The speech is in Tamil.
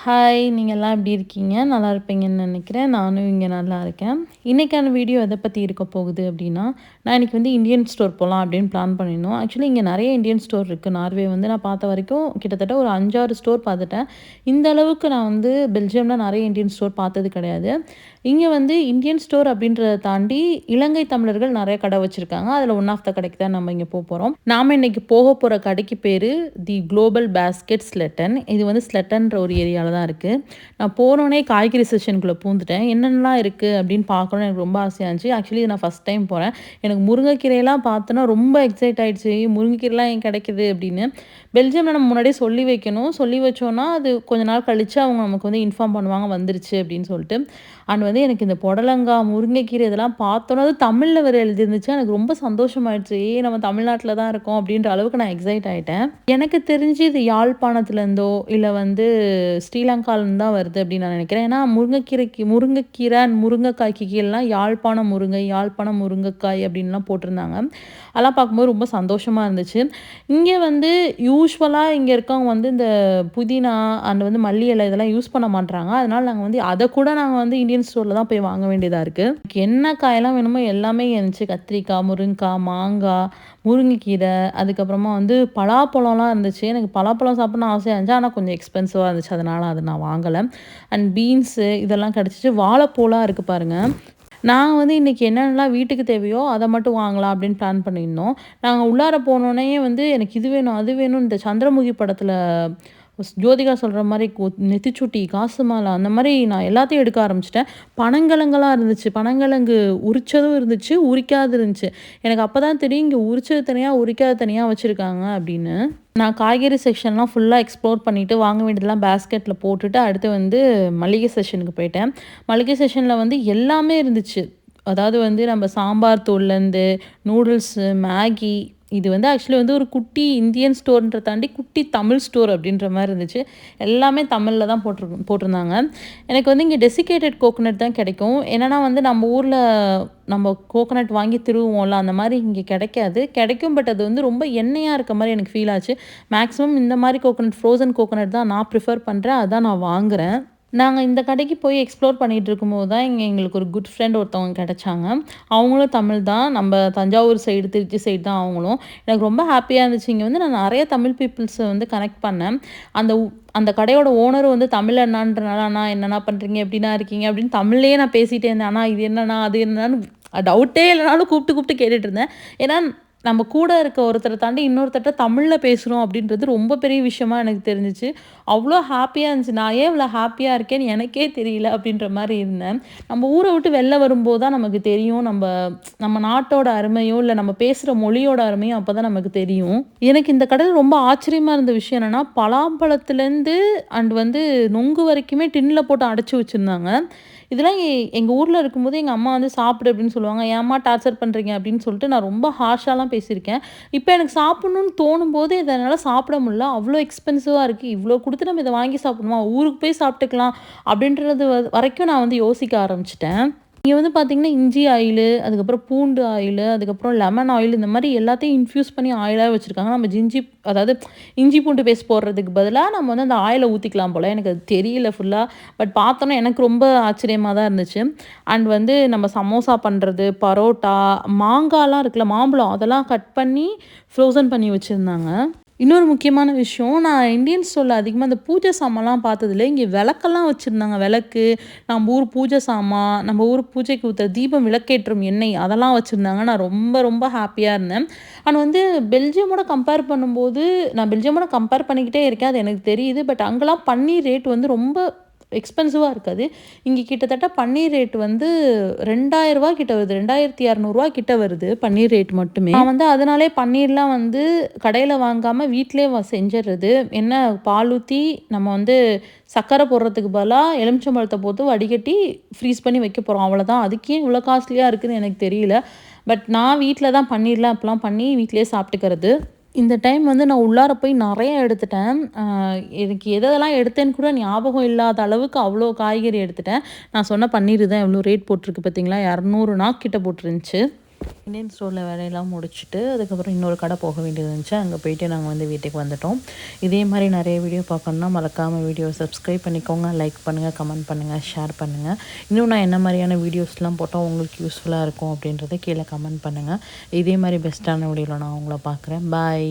ஹாய் நீங்கள் எல்லாம் எப்படி இருக்கீங்க? நல்லா இருப்பீங்கன்னு நினைக்கிறேன். நானும் இங்கே நல்லா இருக்கேன். இன்றைக்கான வீடியோ எதை பற்றி இருக்க போகுது அப்படின்னா நான் இன்றைக்கி வந்து இந்தியன் ஸ்டோர் போகலாம் அப்படின்னு பிளான் பண்ணியிருந்தோம் ஆக்சுவலி இங்கே நிறைய இந்தியன் ஸ்டோர் இருக்குது நார்வே வந்து நான் பார்த்த வரைக்கும் கிட்டத்தட்ட ஒரு அஞ்சாறு ஸ்டோர் பார்த்துட்டேன். இந்த அளவுக்கு நான் வந்து பெல்ஜியமில் நிறைய இந்தியன் ஸ்டோர் பார்த்தது கிடையாது. இங்கே வந்து இந்தியன் ஸ்டோர் அப்படின்றத தாண்டி இலங்கை தமிழர்கள் நிறைய கடை வச்சுருக்காங்க. அதில் ஒன் ஆஃப் த கடைக்கு தான் நம்ம இங்கே போக போகிறோம் நாம் இன்றைக்கி போக போகிற கடைக்கு பேர் தி குளோபல் பேஸ்கெட் ஸ்லெட்டன் இது வந்து ஸ்லெட்டன்ற ஒரு ஏரியாவில் தான் இருக்குது நான் போனோடனே காய்கறி செஷனுக்குள்ளே பூந்துட்டேன். என்னென்னலாம் இருக்குது அப்படின்னு பார்க்கணும்னு எனக்கு ரொம்ப ஆசையாக இருந்துச்சு. ஆக்சுவலி நான் ஃபஸ்ட் டைம் போகிறேன் எனக்கு முருங்கைக்கீரையெல்லாம் பார்த்தோன்னா ரொம்ப எக்ஸைட் ஆகிடுச்சு முருங்கைக்கீரைலாம் ஏன் கிடைக்குது அப்படின்னு. பெல்ஜியமில் நம்ம முன்னாடியே சொல்லி வைக்கணும். சொல்லி வச்சோன்னா அது கொஞ்ச நாள் கழித்து அவங்க நமக்கு வந்து இன்ஃபார்ம் பண்ணுவாங்க வந்துருச்சு அப்படின்னு சொல்லிட்டு. அண்ட் வந்து எனக்கு இந்த புடலங்காய் முருங்கைக்கீரை இதெல்லாம் பார்த்தோன்னா அது தமிழில் வேறு எழுதிருந்துச்சு எனக்கு ரொம்ப சந்தோஷமாயிடுச்சு. ஏ நம்ம தமிழ்நாட்டில் தான் இருக்கோம் அப்படின்ற அளவுக்கு நான் எக்ஸைட் ஆகிட்டேன் எனக்கு தெரிஞ்சு இது யாழ்ப்பாணத்துலேருந்தோ இல்லை வந்து ஸ்ரீலங்காலேருந்து தான் வருது அப்படின்னு நான் நினைக்கிறேன். ஏன்னா முருங்கைக்கீரைக்கு முருங்கைக்கீரை அண்ட் முருங்கைக்காய்க்கு கீழெலாம் யாழ்ப்பாணம் முருங்கை யாழ்ப்பாணம் முருங்கைக்காய் அப்படின்லாம் போட்டிருந்தாங்க. அதெல்லாம் பார்க்கும்போது ரொம்ப சந்தோஷமாக இருந்துச்சு. இங்கே வந்து யூஸ்வலாக இங்கே இருக்கவங்க வந்து இந்த புதினா அண்ட் வந்து மல்லி இலை இதெல்லாம் யூஸ் பண்ண மாட்டாங்க அதனால் நாங்கள் வந்து அதை கூட நாங்கள் வந்து இந்தியன் ஸ்டோரில் தான் போய் வாங்க வேண்டியதாக இருக்குது என்ன காயெல்லாம் வேணுமோ எல்லாமே இருந்துச்சு. கத்திரிக்காய் முருங்கைக்காய் மாங்காய் முருங்கைக்கீரை அதுக்கப்புறமா வந்து பலாப்பழம்லாம் இருந்துச்சு. எனக்கு பலாப்பழம் சாப்பிட்ணும் ஆசையாக இருந்துச்சு. ஆனால் கொஞ்சம் எக்ஸ்பென்சிவாக இருந்துச்சு. அதனால் அதை நான் வாங்கலை. அண்ட் பீன்ஸு இதெல்லாம் கிடச்சிச்சு. வாழைப்பூலாம் இருக்குது பாருங்கள் நாங்கள் வந்து இன்றைக்கி என்னென்னலாம் வீட்டுக்கு தேவையோ அதை மட்டும் வாங்கலாம் அப்படின்னு பிளான் பண்ணியிருந்தோம். நாங்கள் உள்ளார போனோடனே வந்து எனக்கு இது வேணும் அது வேணும் இந்த சந்திரமுகி படத்தில் ஜோதிகா சொல்கிற மாதிரி நெத்திச்சுட்டி காசு மாலை அந்த மாதிரி நான் எல்லாத்தையும் எடுக்க ஆரம்பிச்சிட்டேன். பனங்கிழங்கெல்லாம் இருந்துச்சு. பனங்கிழங்கு உரிச்சதும் இருந்துச்சு உரிக்காது இருந்துச்சு. எனக்கு அப்போ தான் தெரியும் இங்கே உரிச்சது தனியாக உரிக்காது தனியாக வச்சுருக்காங்க அப்படின்னு. நான் காய்கறி செக்ஷன்லாம் ஃபுல்லாக எக்ஸ்ப்ளோர் பண்ணிவிட்டு வாங்க வேண்டியதெல்லாம் பேஸ்கெட்டில் போட்டுட்டு அடுத்து வந்து மளிகை செஷனுக்கு போயிட்டேன். மளிகை செஷனில் வந்து எல்லாமே இருந்துச்சு. அதாவது வந்து நம்ம சாம்பார் தூள்லேருந்து நூடுல்ஸு மேகி இது வந்து ஆக்சுவலி வந்து ஒரு குட்டி இந்தியன் ஸ்டோர்ன்ற தாண்டி குட்டி தமிழ் ஸ்டோர் அப்படின்ற மாதிரி இருந்துச்சு. எல்லாமே தமிழில் தான் போட்டிரு போட்டிருந்தாங்க. எனக்கு வந்து இங்கே டெசிகேட்டட் கோகோனட் தான் கிடைக்கும். என்னென்னா வந்து நம்ம ஊரில் நம்ம கோகோனட் வாங்கி திருவுவோம்ல அந்த மாதிரி இங்கே கிடைக்காது. கிடைக்கும் பட் அது வந்து ரொம்ப எண்ணெயாக இருக்க மாதிரி எனக்கு ஃபீல் ஆச்சு. மேக்ஸிமம் இந்த மாதிரி கோகோனட் ஃப்ரோசன் கோகோனட் தான் நான் ப்ரிஃபர் பண்ணுறேன் அதான் நான் வாங்குகிறேன் நாங்கள் இந்த கடைக்கு போய் எக்ஸ்ப்ளோர் பண்ணிகிட்டு இருக்கும்போது தான் இங்கே எங்களுக்கு ஒரு குட் ஃப்ரெண்ட் ஒருத்தவங்க கிடச்சாங்க. அவங்களும் தமிழ் தான். நம்ம தஞ்சாவூர் சைடு திருச்சி சைடு தான் அவங்களும். எனக்கு ரொம்ப ஹாப்பியாக இருந்துச்சு. இங்கே வந்து நான் நிறைய தமிழ் பீப்புள்ஸை வந்து கனெக்ட் பண்ணேன். அந்த அந்த கடையோட ஓனர் வந்து தமிழ் என்னான்றனால அண்ணா என்னென்ன பண்ணுறீங்க எப்படின்னா இருக்கீங்க? அப்படின்னு தமிழ்லேயே நான் பேசிகிட்டே இருந்தேன். ஆனால் இது என்னன்னா அது என்னன்னு டவுட்டே இல்லைனாலும் கூப்பிட்டு கூப்பிட்டு கேட்டுட்டு இருந்தேன். ஏன்னா நம்ம கூட இருக்க ஒருத்தரை தாண்டி இன்னொருத்தட்ட தமிழில் பேசுகிறோம் அப்படின்றது ரொம்ப பெரிய விஷயமா எனக்கு தெரிஞ்சிச்சு. அவ்வளோ ஹாப்பியாக இருந்துச்சு. நான் ஏன் இவ்வளோ ஹாப்பியாக இருக்கேன்னு எனக்கே தெரியல அப்படின்ற மாதிரி இருந்தேன். நம்ம ஊரை விட்டு வெளில வரும்போது தான் நமக்கு தெரியும். நம்ம நம்ம நாட்டோட அருமையோ இல்லை நம்ம பேசுகிற மொழியோட அருமையும் அப்போ தான் நமக்கு தெரியும். எனக்கு இந்த கடையில் ரொம்ப ஆச்சரியமாக இருந்த விஷயம் என்னென்னா பலாம்பழத்துலேருந்து அண்ட் வந்து நொங்கு வரைக்குமே டின்னில் போட்டு அடைச்சி வச்சுருந்தாங்க. இதெல்லாம் எங்கள் ஊரில் இருக்கும்போது எங்கள் அம்மா வந்து சாப்பிடு அப்படின்னு சொல்லுவாங்க. ஏம்மா டார்ச்சர் பண்ணுறீங்க அப்படின்னு சொல்லிட்டு நான் ரொம்ப ஹார்ஷாலாம் பேசியிருக்கேன். இப்போ எனக்கு சாப்பிட்ணுன்னு தோணும் போது இதனால் சாப்பிட முடியல. அவ்வளோ எக்ஸ்பென்சிவாக இருக்குது இவ்வளோ கொடுத்து நம்ம இதை வாங்கி சாப்பிடணுமா? ஊருக்கு போய் சாப்பிட்டுக்கலாம் அப்படின்றது வரைக்கும் நான் வந்து யோசிக்க ஆரம்பிச்சிட்டேன். இங்கே வந்து பார்த்திங்கன்னா இஞ்சி ஆயிலு அதுக்கப்புறம் பூண்டு ஆயிலு அதுக்கப்புறம் லெமன் ஆயில் இந்த மாதிரி எல்லாத்தையும் இன்ஃப்யூஸ் பண்ணி ஆயிலாக வச்சுருக்காங்க. நம்ம ஜிஞ்சி அதாவது இஞ்சி பூண்டு பேஸ்ட் போடுறதுக்கு பதிலாக நம்ம வந்து அந்த ஆயிலை ஊற்றிக்கலாம் போல். எனக்கு அது தெரியல ஃபுல்லாக பட் பார்த்தோன்னா எனக்கு ரொம்ப ஆச்சரியமாக தான் இருந்துச்சு. அண்ட் வந்து நம்ம சமோசா பண்ணுறது பரோட்டா மாங்காய்லாம் இருக்குல்ல மாம்பழம் அதெல்லாம் கட் பண்ணி ஃப்ரோசன் பண்ணி வச்சுருந்தாங்க. இன்னொரு முக்கியமான விஷயம் நான் இந்தியன் ஸ்டோரில் அதிகமாக அந்த பூஜை சாமான்லாம் பார்த்ததில்ல. இங்கே விளக்கெல்லாம் வச்சுருந்தாங்க. விளக்கு நம்ம ஊர் பூஜை சாமான் நம்ம ஊர் பூஜைக்கு ஊற்ற தீபம் விளக்கேற்றும் எண்ணெய் அதெல்லாம் வச்சுருந்தாங்க. நான் ரொம்ப ரொம்ப ஹாப்பியாக இருந்தேன். ஆனால் வந்து பெல்ஜியமோட கம்பேர் பண்ணும்போது நான் பெல்ஜியமோட கம்பேர் பண்ணிக்கிட்டே இருக்கேன். அது எனக்கு தெரியுது. பட் அங்கெல்லாம் பன்னீர் ரேட் வந்து ரொம்ப எக்ஸ்பென்சிவாக இருக்காது. இங்கே கிட்டத்தட்ட பன்னீர் ரேட் வந்து ரெண்டாயிரரூவா கிட்ட வருது. ரெண்டாயிரத்தி இரநூறுவா கிட்ட வருது பன்னீர் ரேட் மட்டுமே. நான் வந்து அதனாலே பன்னீர்லாம் வந்து கடையில் வாங்காமல் வீட்டிலே செஞ்சிடுறது என்ன பால் ஊற்றி நம்ம வந்து சர்க்கரை போடுறதுக்கு பதிலாக எலுமிச்சம்பழத்தை போட்டு வடிகட்டி ஃப்ரீஸ் பண்ணி வைக்க போகிறோம் அவ்வளோதான் அதுக்கே இவ்வளோ காஸ்ட்லியாக இருக்குதுன்னு எனக்கு தெரியல. பட் நான் வீட்டில் தான் பன்னீர்லாம் அப்போலாம் பண்ணி வீட்டிலே சாப்பிட்டுக்கிறது. இந்த டைம் வந்து நான் உள்ளார போய் நிறைய எடுத்துட்டேன். எனக்கு எதெல்லாம் எடுத்தேன்னு கூட ஞாபகம் இல்லாத அளவுக்கு அவ்வளோ காய்கறி எடுத்துட்டேன். நான் சொன்ன பன்னீர் தான் எவ்வளோ ரேட் போட்டிருக்கு பார்த்தீங்களா? இரநூறு நாக்கிட்ட போட்டுருந்துச்சு. இந்தியன் ஸ்டோரில் வேலையெல்லாம் முடிச்சுட்டு அதுக்கப்புறம் இன்னொரு கடை போக வேண்டியது இருந்துச்சு. அங்கே போயிட்டு நாங்கள் வந்து வீட்டுக்கு வந்துட்டோம். இதே மாதிரி நிறைய வீடியோ பார்க்கணுன்னா மறக்காமல் வீடியோ சப்ஸ்கிரைப் பண்ணிக்கோங்க லைக் பண்ணுங்கள் கமெண்ட் பண்ணுங்கள் ஷேர் பண்ணுங்கள் இன்னும் நான் என்ன மாதிரியான வீடியோஸ்லாம் போட்டால் உங்களுக்கு யூஸ்ஃபுல்லாக இருக்கும் அப்படின்றத கீழே கமெண்ட் பண்ணுங்கள் இதே மாதிரி பெஸ்ட்டான வீடியோவில் நான் உங்களை பார்க்குறேன். பாய்